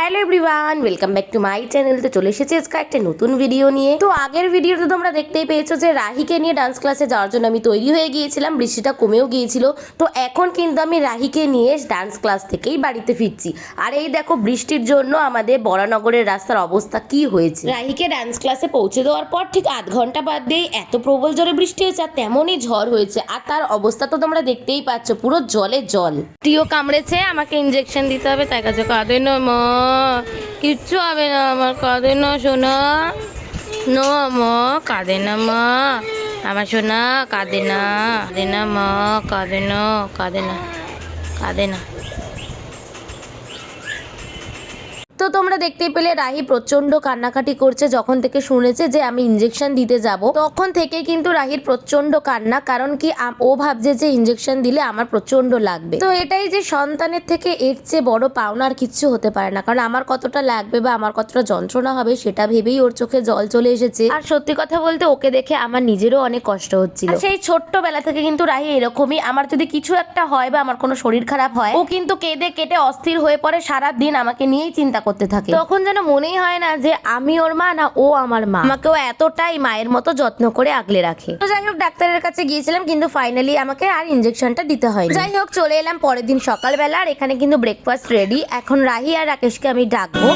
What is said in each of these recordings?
Hello everyone welcome back to my channel তো চলে এসেছি আজকে একটা নতুন ভিডিও নিয়ে। তো আগের ভিডিওতে তোমরা দেখতেই পেয়েছ যে রাহিকে নিয়ে ডান্স ক্লাসে যাওয়ার জন্য আমি তৈরি হয়ে গিয়েছিলাম, বৃষ্টিটা কমেও গিয়েছিল। তো এখন কিন্তু আমি রাহিকে নিয়ে ডান্স ক্লাস থেকেই বাড়িতে ফিরছি। আর এই দেখো বৃষ্টির জন্য আমাদের বরানগরের রাস্তার অবস্থা কি হয়েছে। রাহিকে ডান্স ক্লাসে পৌঁছে দেওয়ার পর ঠিক আধ ঘণ্টা বাদ দিয়ে এত প্রবল জোরে বৃষ্টি হয়েছে আর তেমনই ঝড় হয়েছে। আর তার অবস্থা তো তোমরা দেখতেই পাচ্ছ, পুরো জলে জল। প্রিয় কামড়েছে, আমাকে ইঞ্জেকশন দিতে হবে, তাই কাছে কাঁদে না মা। কিচ্ছু হবে না আমার, কাঁদে না সোনা। নো মা, কাঁদে না মা। আমার সোনা, কাঁদে না। কাঁদে না মা, কাঁদে না কাঁদে না কাঁদে না। তো তোমরা দেখতেই পেলে রাহি প্রচণ্ড কান্নাকাটি করছে যখন থেকে শুনেছে যে আমি ইঞ্জেকশন দিতে যাব। তখন থেকে কিন্তু রাহির প্রচণ্ড কান্না, কারণ কি ও ভাবছে যে ইঞ্জেকশন দিলে আমার প্রচণ্ড লাগবে। তো এটাই যে সন্তানের থেকে এর চেয়ে বড় পাওনা আর কিচ্ছু হতে পারে না, কারণ আমার কতটা লাগবে বা আমার কতটা যন্ত্রণা হবে সেটা ভেবেই ওর চোখে জল চলে এসেছে। আর সত্যি কথা বলতে ওকে দেখে আমার নিজেরও অনেক কষ্ট হচ্ছিল। সেই ছোট্টবেলা থেকে কিন্তু রাহি এরকমই, আমার যদি কিছু একটা হয় বা আমার কোনো শরীর খারাপ হয়, ও কিন্তু কেঁদে কেটে অস্থির হয়ে পড়ে সারা দিন আমাকে নিয়েই চিন্তা করতে থাকে। তখন যেন মনেই হয় না যে আমি ওর মা না ও আমার মা। আমাকেও এতটাই মায়ের মতো যত্ন করে আগলে রাখে। তো যাই হোক ডাক্তারের কাছে গিয়েছিলাম কিন্তু ফাইনালি আমাকে আর ইঞ্জেকশনটা দিতে হয় যাই হোক চলে এলাম পরের দিন সকালবেলা আর এখানে কিন্তু ব্রেকফাস্ট রেডি এখন রাহি আর রাকেশকে আমি ডাকবো।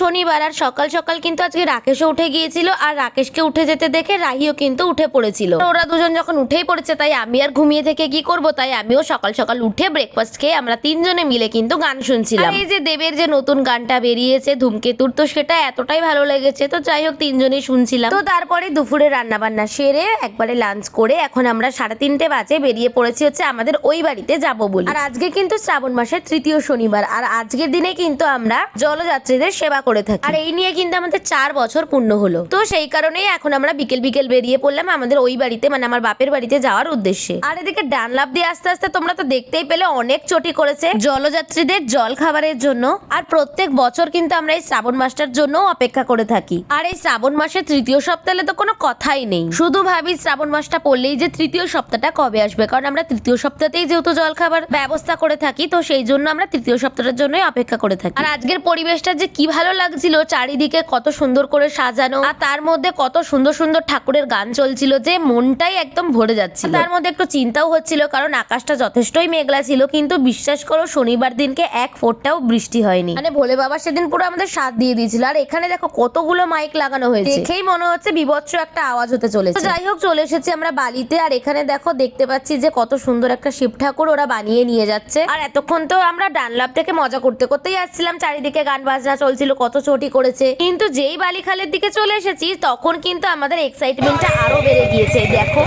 শনিবার আর সকাল সকাল কিন্তু আজকে রাকেশও উঠে গিয়েছিল আর রাকেশকে উঠে যেতে দেখে রাহিও কিন্তু উঠে পড়েছিল। ওরা দুজন যখন উঠেই পড়েছে তাই আমি আর ঘুমিয়ে থেকে কি করব? তাই আমিও সকাল সকাল উঠে ব্রেকফাস্ট খেয়ে আমরা তিনজনে মিলে কিন্তু গান শুনছিলাম। এই যে দেবের যে নতুন গানটা বেরিয়েছে, ধূমকেতুর, তো সেটা এতটাই ভালো লেগেছে, তো যাই হোক তিনজনেই শুনছিলাম। তো তারপরে দুপুরে রান্না বান্না সেরে একবারে লাঞ্চ করে এখন আমরা সাড়ে তিনটে বাজে বেরিয়ে পড়েছি হচ্ছে আমাদের ওই বাড়িতে যাব বলে। আর আজকে কিন্তু শ্রাবণ মাসের তৃতীয় শনিবার, আর আজকের দিনে কিন্তু আমরা জলযাত্রীদের সেবা করে থাকি। আর এই নিয়ে কিন্তু আমাদের চার বছর পূর্ণ হলো। তো সেই কারণেই এখন আমরা বিকেল বিকেল বেরিয়ে পড়লাম আমাদের ওই বাড়িতে মানে আমার বাপের বাড়িতে যাওয়ার উদ্দেশ্যে। আর এদিকে ডানলাভ দিয়ে আস্তে আস্তে তোমরা তো দেখতেই পেলে অনেক চটি করেছে জলযাত্রীদের জল খাবারের জন্য। আর প্রত্যেক বছর কিন্তু আমরা এই শ্রাবণ মাসটার জন্য অপেক্ষা করে থাকি। আর এই শ্রাবণ মাসের তৃতীয় সপ্তাহে তো কোনো কথাই নেই। শুধু ভাবি শ্রাবণ মাসটা পড়লেই যে তৃতীয় সপ্তাহটা কবে আসবে, কারণ আমরা তৃতীয় সপ্তাহতেই যেহেতু জল খাবার ব্যবস্থা করে থাকি, তো সেই জন্য আমরা তৃতীয় সপ্তাহের জন্যই অপেক্ষা করে থাকি। আর আজকের পরিবেশটা যে কি ভালো লাগছিল চারিদিকে কত সুন্দর করে সাজানো আর তার মধ্যে কত সুন্দর সুন্দর ঠাকুরের গান চলছিল যে মনটাই একদম ভরে যাচ্ছিল। তার মধ্যে একটু চিন্তাও হচ্ছিল কারণ আকাশটা যথেষ্টই মেঘলা ছিল কিন্তু বিশ্বাস করো শনিবার দিনকে এক ফোঁটাও বৃষ্টি হয়নি। মানে ভোলে বাবা সেদিন পুরো আমাদের সাথ দিয়ে দিয়েছিল আর এখানে দেখো কতগুলো মাইক লাগানো হয়েছে। দেখেই মনে হচ্ছে বিভৎস একটা আওয়াজ হতে চলেছে। যাই হোক চলে এসেছি আমরা বালিতে আর এখানে দেখো দেখতে পাচ্ছি যে কত সুন্দর একটা শিব ঠাকুর ওরা বানিয়ে নিয়ে যাচ্ছে। আর এতক্ষণ তো আমরা ডানলাভ থেকে মজা করতে করতেই আসছিলাম চারিদিকে গান বাজনা চলছিল কত চটি করেছে। কিন্তু যেই বালিখালের দিকে চলে এসেছি, তখন কিন্তু আমাদের এক্সাইটমেন্টটা আরও বেড়ে গিয়েছে। দেখো।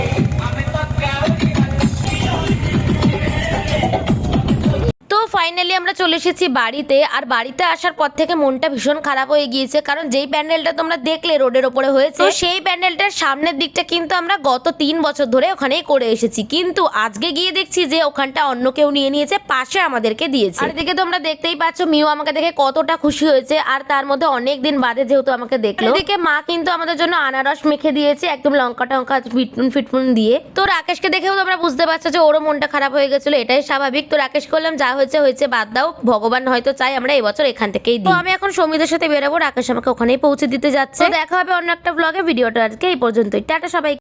আমরা চলে এসেছি বাড়িতে আর বাড়িতে আসার পর থেকে মনটা ভীষণ খারাপ হয়ে গিয়েছে কারণ যেই প্যান্ডেলটা তোমরা দেখলে রোডের ওপরে হয়েছে তো সেই প্যান্ডেলটার সামনের দিকটা কিন্তু আমরা গত তিন বছর ধরে ওখানেই করে এসেছি। কিন্তু আজকে গিয়ে দেখছি যে ওখানটা অন্য কেউ নিয়ে নিয়েছে পাশে আমাদেরকে দিয়েছে। আর এদিকে তোমরা দেখতেই পাচ্ছ মিও আমাকে দেখে কতটা খুশি হয়েছে আর তার মধ্যে অনেক দিন বাদে যেহেতু আমাকে দেখল। এদিকে মা কিন্তু আমাদের জন্য আনারস মেখে দিয়েছে একদম লঙ্কা টঙ্কা ফিটফুন ফিটফুন দিয়ে। তো রাকেশকে দেখেও তোমরা বুঝতে পারছ যে ওরও মনটা খারাপ হয়ে গেছিল এটাই স্বাভাবিক। তো রাকেশ করলাম যা হয়েছে হয়েছে বাদ দাও ভগবান হয়তো চাই আমরা এবছর এখান থেকেই দিই। তো আমি এখন সমিদের সাথে বেরোবো রাকেশ আমাকে ওখানেই পৌঁছে দিতে যাচ্ছে। তো দেখা হবে অন্য একটা ব্লগে ভিডিওটা আজকে এই পর্যন্তই। টাটা সবাই